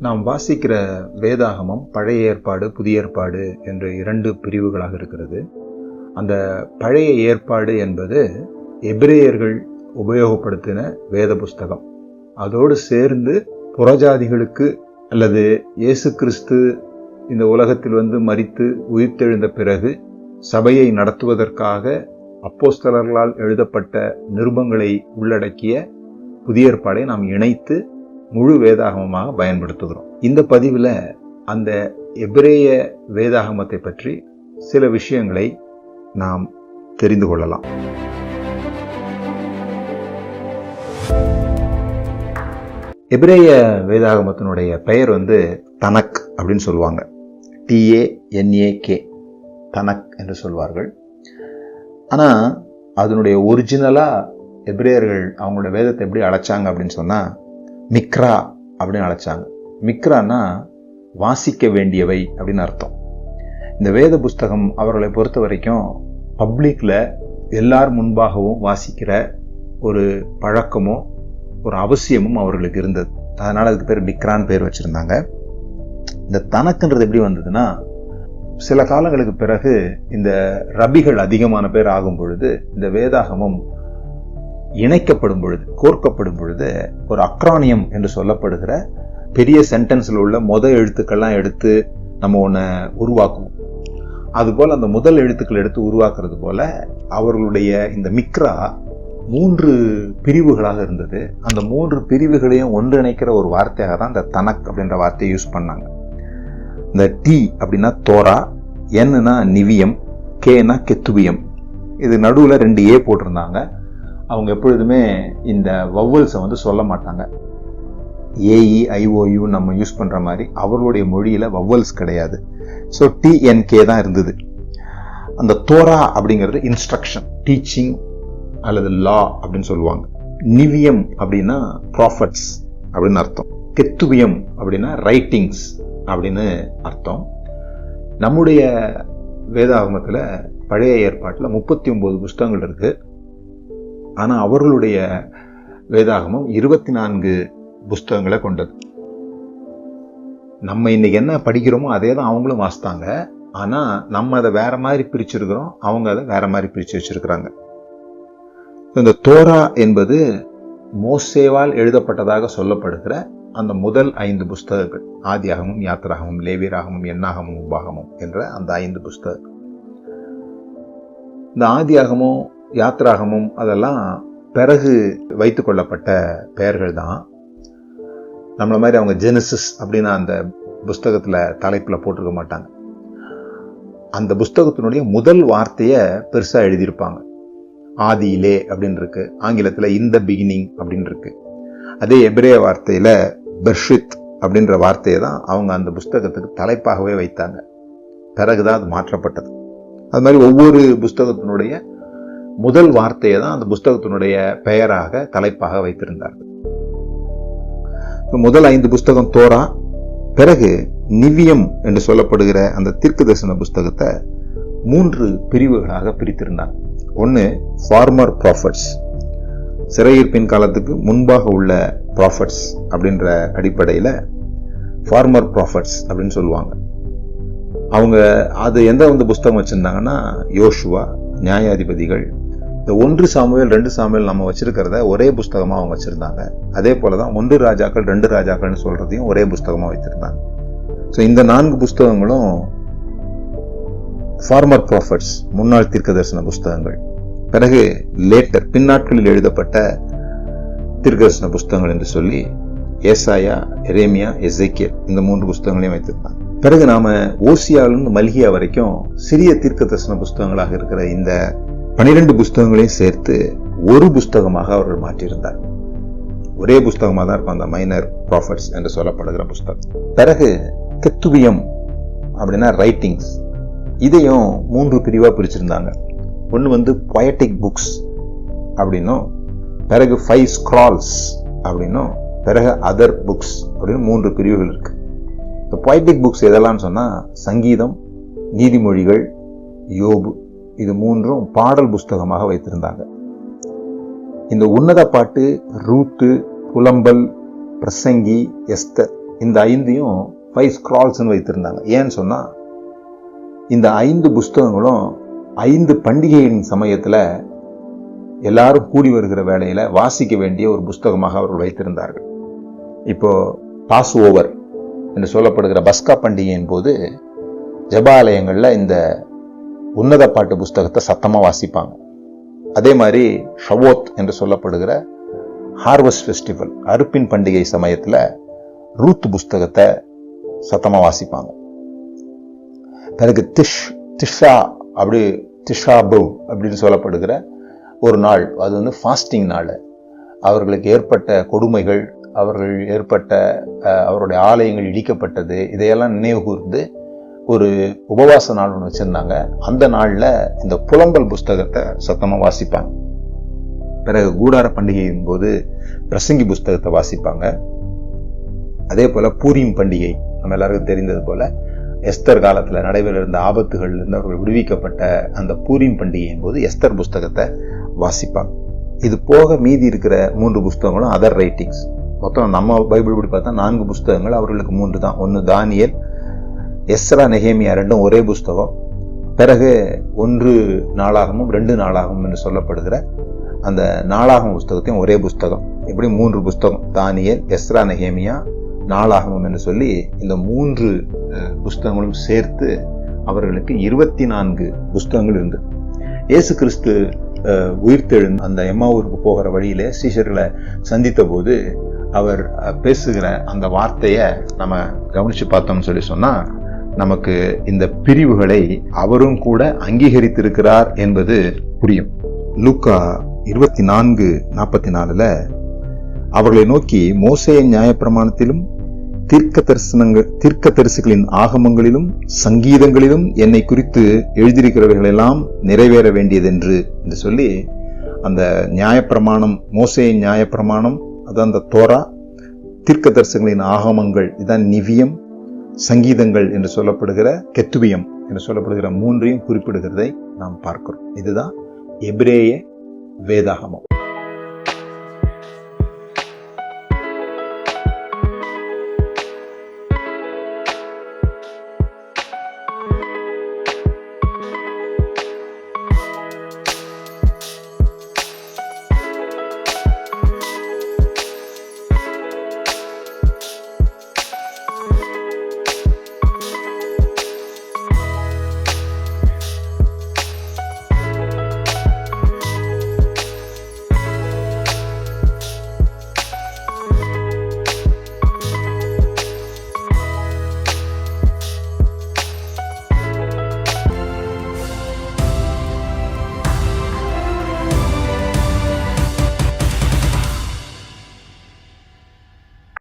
நாம் வாசிக்கிற வேதாகமம் பழைய ஏற்பாடு புதிய ஏற்பாடு என்று இரண்டு பிரிவுகளாக இருக்கிறது. அந்த பழைய ஏற்பாடு என்பது எபிரேயர்கள் உபயோகப்படுத்தின வேத புஸ்தகம். அதோடு சேர்ந்து புறஜாதிகளுக்கு அல்லது இயேசு கிறிஸ்து இந்த உலகத்தில் வந்து மறித்து உயிர்த்தெழுந்த பிறகு சபையை நடத்துவதற்காக அப்போஸ்தலர்களால் எழுதப்பட்ட நிருபங்களை உள்ளடக்கிய புதிய ஏற்பாடை நாம் இணைத்து முழு வேதாகமமாக பயன்படுத்துகிறோம். இந்த பதிவில் அந்த எபிரேய வேதாகமத்தை பற்றி சில விஷயங்களை நாம் தெரிந்து கொள்ளலாம். எபிரேய வேதாகமத்தினுடைய பெயர் வந்து தனக் அப்படின்னு சொல்லுவாங்க. டிஏ என்ஏகே தனக் என்று சொல்வார்கள். ஆனால் அதனுடைய ஒரிஜினலாக எபிரேயர்கள் அவங்களோட வேதத்தை எப்படி அழைச்சாங்க அப்படின்னு சொன்னால் மிக்ரா அப்படின்னு அழைச்சாங்க. மிக்ரானா வாசிக்க வேண்டியவை அப்படின்னு அர்த்தம். இந்த வேத புஸ்தகம் அவர்களை பொறுத்த வரைக்கும் பப்ளிக்கில் எல்லார் முன்பாகவும் வாசிக்கிற ஒரு பழக்கமோ ஒரு அவசியமும் அவர்களுக்கு இருந்தது. அதனால் அதுக்கு பேர் மிக்ரான் பேர் வச்சுருந்தாங்க. இந்த தனக்குன்றது எப்படி வந்ததுன்னா சில காலங்களுக்கு பிறகு இந்த ரபிகள் அதிகமான பேர் ஆகும் பொழுது இந்த வேதாகமம் இணைக்கப்படும் பொழுது கோர்க்கப்படும் பொழுது ஒரு அக்ரானியம் என்று சொல்லப்படுகிற பெரிய சென்டென்ஸில் உள்ள முத எழுத்துக்கள்லாம் எடுத்து நம்ம ஒன்று உருவாக்குவோம். அதுபோல் அந்த முதல் எழுத்துக்கள் எடுத்து உருவாக்குறது போல் அவர்களுடைய இந்த மிக்ரா மூன்று பிரிவுகளாக இருந்தது. அந்த மூன்று பிரிவுகளையும் ஒன்றிணைக்கிற ஒரு வார்த்தையாக தான் இந்த தனக் அப்படின்ற வார்த்தையை யூஸ் பண்ணாங்க. இந்த டி அப்படின்னா தோரா என்னன்னா நிவியம் கேனா கெத்துவியம். இது நடுவில் ரெண்டு ஏ போட்டிருந்தாங்க. அவங்க எப்பொழுதுமே இந்த வவ்வல்ஸை வந்து சொல்ல மாட்டாங்க. ஏஇ ஐஓயு நம்ம யூஸ் பண்ணுற மாதிரி அவர்களுடைய மொழியில் வவ்வல்ஸ் கிடையாது. ஸோ டிஎன்கே தான் இருந்தது. அந்த தோரா அப்படிங்கிறது இன்ஸ்ட்ரக்ஷன் டீச்சிங் அல்லது லா அப்படின்னு சொல்லுவாங்க. நிவியம் அப்படின்னா ப்ராஃபட்ஸ் அப்படின்னு அர்த்தம். கெத்துவியம் அப்படின்னா ரைட்டிங்ஸ் அப்படின்னு அர்த்தம். நம்முடைய வேதாகமத்தில் பழைய ஏற்பாட்டில் முப்பத்தி ஒம்பது புஸ்தகங்கள் இருக்குது ஆனால் அவர்களுடைய வேதாகமம் இருபத்தி நான்கு புஸ்தகங்களை கொண்டது. நம்ம இன்னைக்கு என்ன படிக்கிறோமோ அதே தான் அவங்களும் வாசித்தாங்க. ஆனால் நம்ம அதை வேற மாதிரி பிரிச்சிருக்கிறோம் அவங்க அதை வேற மாதிரி பிரித்து வச்சிருக்கிறாங்க. இந்த தோரா என்பது மோசேவால் எழுதப்பட்டதாக சொல்லப்படுகிற அந்த முதல் ஐந்து புஸ்தகங்கள். ஆதியாகமும் யாத்திராகமும் லேவியராகமும் எண்ணாகமும் உபாகமும் என்ற அந்த ஐந்து புஸ்தகங்கள். இந்த ஆதியாகமும் யாத்ராகமும் அதெல்லாம் பிறகு வைத்து கொள்ளப்பட்ட பெயர்கள் தான். நம்மளை மாதிரி அவங்க ஜெனசிஸ் அப்படின்னு அந்த புஸ்தகத்தில் தலைப்பில் போட்டிருக்க மாட்டாங்க. அந்த புஸ்தகத்தினுடைய முதல் வார்த்தையை பெருசாக எழுதியிருப்பாங்க. ஆதியிலே அப்படின்னு இருக்கு ஆங்கிலத்தில் இந்த பிகினிங் அப்படின்னு இருக்கு அதே எபிரே வார்த்தையில் பெர்ஷித் அப்படின்ற வார்த்தையை தான் அவங்க அந்த புஸ்தகத்துக்கு தலைப்பாகவே வைத்தாங்க. பிறகுதான் அது மாற்றப்பட்டது. அது மாதிரி ஒவ்வொரு புஸ்தகத்தினுடைய முதல் வார்த்தையை தான் அந்த புஸ்தகத்தினுடைய பெயராக தலைப்பாக வைத்திருந்தார்கள். முதல் ஐந்து புஸ்தகம் தோரா பிறகு நிவியம் என்று சொல்லப்படுகிற அந்த தீர்க்க தரிசன புஸ்தகத்தை மூன்று பிரிவுகளாக பிரித்திருந்தாங்க ஒன்று ஃபார்மர் ப்ராஃபட்ஸ் சிறையிருப்பின் காலத்துக்கு முன்பாக உள்ள ப்ராஃபட்ஸ் அப்படின்ற அடிப்படையில் ஃபார்மர் ப்ராஃபட்ஸ் அப்படின்னு சொல்லுவாங்க. அவங்க அது எந்த வந்து புஸ்தகம் வச்சுருந்தாங்கன்னா யோஷுவா நியாயாதிபதிகள் இந்த ஒன்று சாமுவேல் ரெண்டு சாமுவேல் நம்ம வச்சிருக்கிறத ஒரே புஸ்தகமா அவங்க வச்சிருந்தாங்க. அதே போலதான் ஒன்று ராஜாக்கள் ரெண்டு ராஜாக்கள்னு சொல்றதையும் ஒரே புஸ்தகமா வைத்திருந்தாங்க. ஸோ இந்த நான்கு புஸ்தகங்களும் ஃபார்மர் ப்ராஃபட்ஸ் முன்னாள் தீர்க்க தரிசன புஸ்தகங்கள். பிறகு லேட்டர் பின்னாட்களில் எழுதப்பட்ட தீர்க்க தரிசன புஸ்தகங்கள் என்று சொல்லி ஏசாயா எரேமியா எசைக்கியல் இந்த மூன்று புஸ்தகங்களையும் வைத்திருந்தாங்க. பிறகு நாம ஓசியாவிலிருந்து மல்கியா வரைக்கும் சிறிய தீர்க்க தரிசன புஸ்தகங்களாக இருக்கிற இந்த பனிரெண்டு புஸ்தகங்களையும் சேர்த்து ஒரு புஸ்தகமாக அவர்கள் மாற்றியிருந்தார். ஒரே புஸ்தகமாக தான் இருக்கும் அந்த மைனர் ப்ராஃபிட்ஸ் என்று சொல்லப்படுகிற புஸ்தகம். பிறகு கெத்துவியம் அப்படின்னா ரைட்டிங்ஸ் இதையும் மூன்று பிரிவாக பிரிச்சிருந்தாங்க. ஒன்று வந்து பொயட்டிக் புக்ஸ் அப்படின்னும் பிறகு ஃபைவ் ஸ்க்ரால்ஸ் அப்படின்னும் பிறகு அதர் புக்ஸ் அப்படின்னு மூன்று பிரிவுகள் இருக்கு. இப்போ பொயட்டிக் புக்ஸ் எதெல்லாம் சொன்னால் சங்கீதம் நீதிமொழிகள் யோபு இது மூன்றும் பாடல் புஸ்தகமாக வைத்திருந்தாங்க. இந்த உன்னத பாட்டு ரூத்து புலம்பல் பிரசங்கி எஸ்தர் இந்த ஐந்தையும் ஃபைவ் ஸ்க்ரால்ஸ்னு வைத்திருந்தாங்க. ஏன்னு சொன்னால் இந்த ஐந்து புஸ்தகங்களும் ஐந்து பண்டிகையின் சமயத்தில் எல்லாரும் கூடி வருகிற வேளையில் வாசிக்க வேண்டிய ஒரு புஸ்தகமாக அவர்கள் வைத்திருந்தார்கள். இப்போ பாஸ் ஓவர் என்று சொல்லப்படுகிற பஸ்கா பண்டிகையின் போது ஜபாலயங்களில் இந்த உன்னத பாட்டு புஸ்தகத்தை சத்தமாக வாசிப்பாங்க. அதே மாதிரி ஷவோத் என்று சொல்லப்படுகிற ஹார்வஸ்ட் ஃபெஸ்டிவல் அறுப்பின் பண்டிகை சமயத்தில் ரூத் புஸ்தகத்தை சத்தமாக வாசிப்பாங்க. பிறகு திஷ் திஷா அப்படி திஷாபு அப்படின்னு சொல்லப்படுகிற ஒரு நாள் அது வந்து ஃபாஸ்டிங் நாள். அவர்களுக்கு ஏற்பட்ட கொடுமைகள் அவர்கள் ஏற்பட்ட அவருடைய ஆலயங்கள் இடிக்கப்பட்டது இதையெல்லாம் நினைவு கூர்ந்து ஒரு உபவாச நாள் ஒன்று வச்சுருந்தாங்க. அந்த நாளில் இந்த புலம்பல் புஸ்தகத்தை சத்தமாக வாசிப்பாங்க. பிறகு கூடார பண்டிகையின் போது பிரசங்கி புஸ்தகத்தை வாசிப்பாங்க. அதே போல பூரிம் பண்டிகை நம்ம எல்லாருக்கும் தெரிந்தது போல எஸ்தர் காலத்தில் நடைபெற இருந்த ஆபத்துகள் இருந்து அவர்கள் விடுவிக்கப்பட்ட அந்த பூரிம் பண்டிகையின் போது எஸ்தர் புஸ்தகத்தை வாசிப்பாங்க. இது போக மீதி இருக்கிற மூன்று புஸ்தகங்களும் அதர் ரைட்டிங்ஸ் மொத்தம் நம்ம பைபிள் படி பார்த்தா நான்கு புஸ்தகங்கள் அவர்களுக்கு மூன்று தான். ஒன்று தானியல் எஸ்ரா நெகேமியா ரெண்டும் ஒரே புஸ்தகம். பிறகு ஒன்று நாளாகமும் ரெண்டு நாளாகவும் என்று சொல்லப்படுகிற அந்த நாளாகம் புஸ்தகத்தையும் ஒரே புஸ்தகம். இப்படி மூன்று புஸ்தகம். தானியல் எஸ்ரா நெகேமியா நாளாகமம் என்று சொல்லி இந்த மூன்று புஸ்தகங்களும் சேர்த்து அவர்களுக்கு இருபத்தி நான்கு புஸ்தகங்கள் இருந்தது இயேசு கிறிஸ்து உயிர்த்தெழுந்து அந்த எம்மாவூருக்கு போகிற வழியிலே சீஷர்களை சந்தித்த போது அவர் பேசுகிற அந்த வார்த்தையை நம்ம கவனித்து பார்த்தோம்னு சொல்லி சொன்னால் நமக்கு இந்த பிரிவுகளை அவரும் கூட அங்கீகரித்திருக்கிறார் என்பது புரியும். லூக்கா இருபத்தி நான்கு நாற்பத்தி நாலுல அவர்களை நோக்கி மோசைய நியாயப்பிரமாணத்திலும் தீர்க்க தரிசனங்கள் தீர்க்க தரிசுகளின் ஆகமங்களிலும் சங்கீதங்களிலும் என்னை குறித்து எழுதியிருக்கிறவர்களெல்லாம் நிறைவேற வேண்டியதென்று என்று சொல்லி அந்த நியாயப்பிரமாணம் மோசேயின் நியாயப்பிரமாணம் அதான் அந்த தோரா தீர்க்க தரிசனங்களின் ஆகமங்கள் இதான் நிவியம் சங்கீதங்கள் என்று சொல்லப்படுகிற கெத்துவியம் என்று சொல்லப்படுகிற மூன்றையும் குறிப்பிடுகிறதை நாம் பார்க்கிறோம். இதுதான் எபிரேய வேதாகமம்.